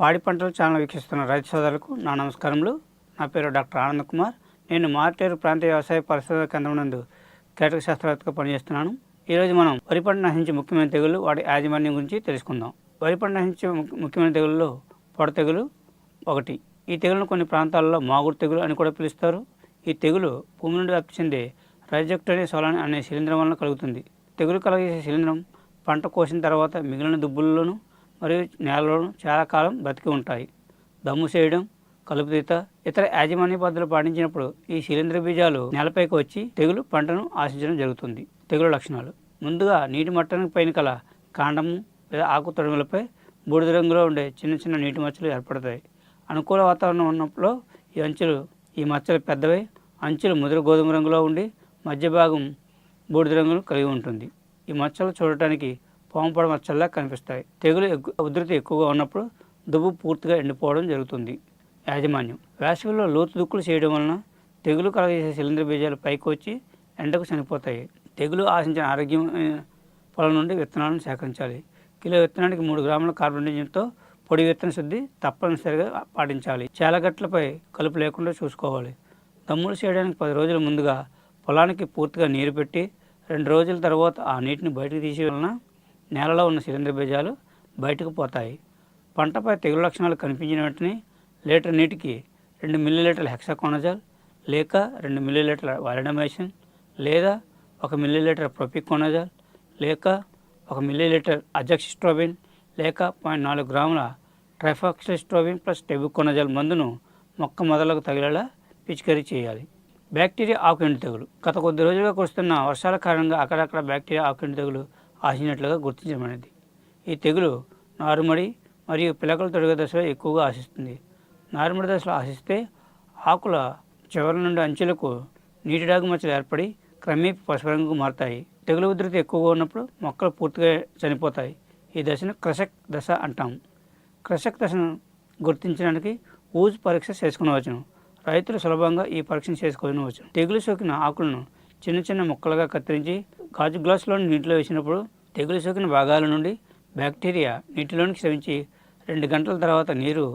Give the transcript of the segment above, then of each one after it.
పాడి పంటలు ఛానల్ వీక్షిస్తున్న రైతు సోదరులకు నా నమస్కారములు. నా పేరు డాక్టర్ ఆనంద్ కుమార్. నేను మార్టేరు ప్రాంతీయ వ్యవసాయ పరిశోధన కేంద్రం నందు కీటక శాస్త్రవేత్తగా పనిచేస్తున్నాను. ఈరోజు మనం వరి పంట నశించే ముఖ్యమైన తెగులు వాటి యాజమాన్యం గురించి తెలుసుకుందాం. వరి పంట నశించే ముఖ్యమైన తెగుల్లో పొడ తెగులు ఒకటి. ఈ తెగులను కొన్ని ప్రాంతాల్లో మాగుడు తెగులు అని కూడా పిలుస్తారు. ఈ తెగులు భూమి నుండి వ్యాప్తి చెందే రైజెక్టరీ సోలాన్ అనే శిలీంద్రం వలన కలుగుతుంది. తెగులు కలిగేసే శిలీంద్రం పంట కోసిన తర్వాత మిగిలిన దుబ్బుల్లోనూ మరియు నేలలోనూ చాలా కాలం బతికి ఉంటాయి. దమ్ము చేయడం కలుపుతీత ఇతర యాజమాన్య పద్ధతులు పాటించినప్పుడు ఈ శిలీంద్ర బీజాలు నేలపైకి వచ్చి తెగులు పంటను ఆశించడం జరుగుతుంది. తెగులు లక్షణాలు. ముందుగా నీటి మట్టానికి పైన కల కాండము లేదా ఆకు తొడుగులపై బూడిద రంగులో ఉండే చిన్న చిన్న నీటి మచ్చలు ఏర్పడతాయి. అనుకూల వాతావరణం ఉన్నప్పుడు ఈ అంచులు ఈ మచ్చలు పెద్దవై అంచులు ముదురు గోధుమ రంగులో ఉండి మధ్య భాగం బూడిద రంగును కలిగి ఉంటుంది. ఈ మచ్చలు చూడటానికి పాముపడ మచ్చల్లా కనిపిస్తాయి. తెగులు ఎక్కు ఉధృతి ఎక్కువగా ఉన్నప్పుడు దుబ్బు పూర్తిగా ఎండిపోవడం జరుగుతుంది. యాజమాన్యం. వేసవిలో లోతు దుక్కులు చేయడం వలన తెగులు కలగజేసే శిలీంద్ర బీజాలు పైకి వచ్చి ఎండకు చనిపోతాయి. తెగులు ఆశించిన ఆరోగ్యం పొలం నుండి విత్తనాలను సేకరించాలి. కిలో విత్తనానికి మూడు గ్రాముల కార్బోనిజంతో పొడి విత్తన శుద్ధి తప్పనిసరిగా పాటించాలి. చాలగట్లపై కలుపు లేకుండా చూసుకోవాలి. దమ్ములు చేయడానికి పది రోజుల ముందుగా పొలానికి పూర్తిగా నీరు పెట్టి రెండు రోజుల తర్వాత ఆ నీటిని బయటకు తీసి వలన నేలలో ఉన్న శిలీంద్ర బీజాలు బయటకు పోతాయి. పంటపై తెగులు లక్షణాలు కనిపించిన వెంటనే లీటర్ నీటికి రెండు మిల్లీలీటర్ల హెక్సాకోనజాల్ లేక రెండు మిల్లీలీటర్ల వాలిడమేషన్ లేదా ఒక మిల్లీలీటర్ ప్రొపికోనజాల్ లేక ఒక మిల్లీలీటర్ అజక్సిస్ట్రోబిన్ లేక పాయింట్ నాలుగు గ్రాముల ట్రైఫాక్సిస్ట్రోబిన్ ప్లస్ టెబుకోనజాల్ మందును మొక్క మొదలకు తగిలేలా పిచికారీ చేయాలి. బ్యాక్టీరియా ఆకుఎండు తెగులు. గత కొద్ది రోజులుగా కురుస్తున్న వర్షాల కారణంగా అక్కడక్కడ బ్యాక్టీరియా ఆకుఎండు తెగులు ఆశించినట్లుగా గుర్తించబడింది. ఈ తెగులు నారుమడి మరియు పిలకల తొడిగే దశలో ఎక్కువగా ఆశిస్తుంది. నారుమడి దశలో ఆశిస్తే ఆకుల చివరి నుండి అంచులకు నీటి డాగు మచ్చలు ఏర్పడి క్రమేపీ పసుపు రంగుకు మారుతాయి. తెగులు ఉధృతి ఎక్కువగా ఉన్నప్పుడు మొక్కలు పూర్తిగా చనిపోతాయి. ఈ దశను క్రషక్ దశ అంటాం. క్రషక్ దశను గుర్తించడానికి ఊజ్ పరీక్ష చేసుకునవచ్చును. రైతులు సులభంగా ఈ పరీక్షను చేసుకోవచ్చు తెగులు సోకిన ఆకులను చిన్న చిన్న ముక్కలుగా కత్తిరించి గాజు గ్లాసులోని నీటిలో వేసినప్పుడు తెగులు సోకిన భాగాల నుండి బ్యాక్టీరియా నీటిలోనికి శ్రవించి రెండు గంటల తర్వాత నీరు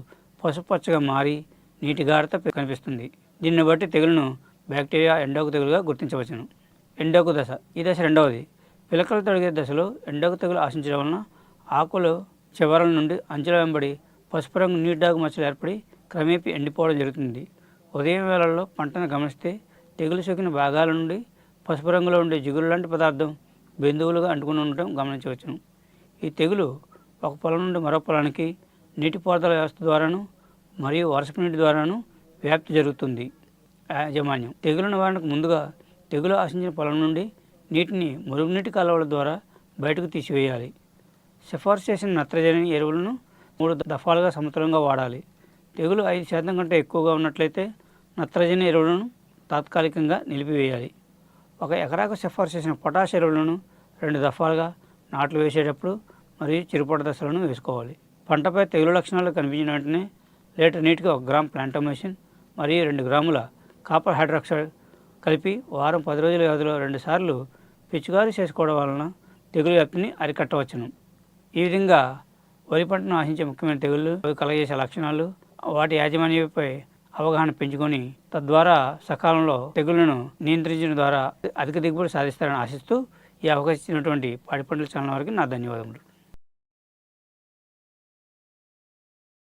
పసుపచ్చగా మారి నీటి గాఢత కనిపిస్తుంది. దీన్ని బట్టి తెగులును బ్యాక్టీరియా ఎండోకు తెగులుగా గుర్తించవచ్చును. ఎండోకు దశ. ఈ దశ రెండవది. పిలకలు తొడిగే దశలో ఎండోకు తెగులు ఆశించడం వలన ఆకులు చివరల నుండి అంచుల వెంబడి పసుపు రంగు నీటిడాగు మచ్చలు ఏర్పడి క్రమేపీ ఎండిపోవడం జరుగుతుంది. ఉదయం వేళల్లో పంటను గమనిస్తే తెగులు సోకిన భాగాల నుండి పసుపు రంగులో ఉండే జిగురు లాంటి పదార్థం బిందువులుగా అంటుకుని ఉండటం గమనించవచ్చును. ఈ తెగులు ఒక పొలం నుండి మరో పొలానికి నీటిపారుదల వ్యవస్థ ద్వారాను మరియు వర్షపు నీటి ద్వారాను వ్యాప్తి జరుగుతుంది. యాజమాన్యం. తెగులు నివారణకు ముందుగా తెగులు ఆశించిన పొలం నుండి నీటిని మురుగునీటి కాలువల ద్వారా బయటకు తీసివేయాలి. సిఫార్సు చేసిన నత్రజని ఎరువులను మూడు దఫాలుగా సమతులంగా వాడాలి. తెగులు ఐదు శాతం కంటే ఎక్కువగా ఉన్నట్లయితే నత్రజని ఎరువులను తాత్కాలికంగా నిలిపివేయాలి. ఒక ఎకరాకు సిఫార్సు చేసిన పొటాష్ ఎరువులను రెండు దఫాలుగా నాట్లు వేసేటప్పుడు మరియు చిరుపట దశలను వేసుకోవాలి. పంటపై తెగులు లక్షణాలు కనిపించిన వెంటనే లీటర్ నీటికి ఒక గ్రామ్ ప్లాంటమేషన్ మరియు రెండు గ్రాముల కాపర్ హైడ్రాక్సైడ్ కలిపి వారం పది రోజుల వ్యవధిలో రెండుసార్లు పిచికారీ చేసుకోవడం వలన తెగులు వ్యాప్తిని అరికట్టవచ్చును. ఈ విధంగా వరి పంటను ఆశించే ముఖ్యమైన తెగుళ్ళు కలగజేసే లక్షణాలు వాటి యాజమాన్యంపై అవగాహన పెంచుకొని తద్వారా సకాలంలో తెగుళ్ళను నియంత్రించడం ద్వారా అధిక దిగుబడి సాధిస్తారని ఆశిస్తూ ఈ అవకాశం ఇచ్చినటువంటి పాడి పంటల ఛానల్ వారికి నా ధన్యవాదములు.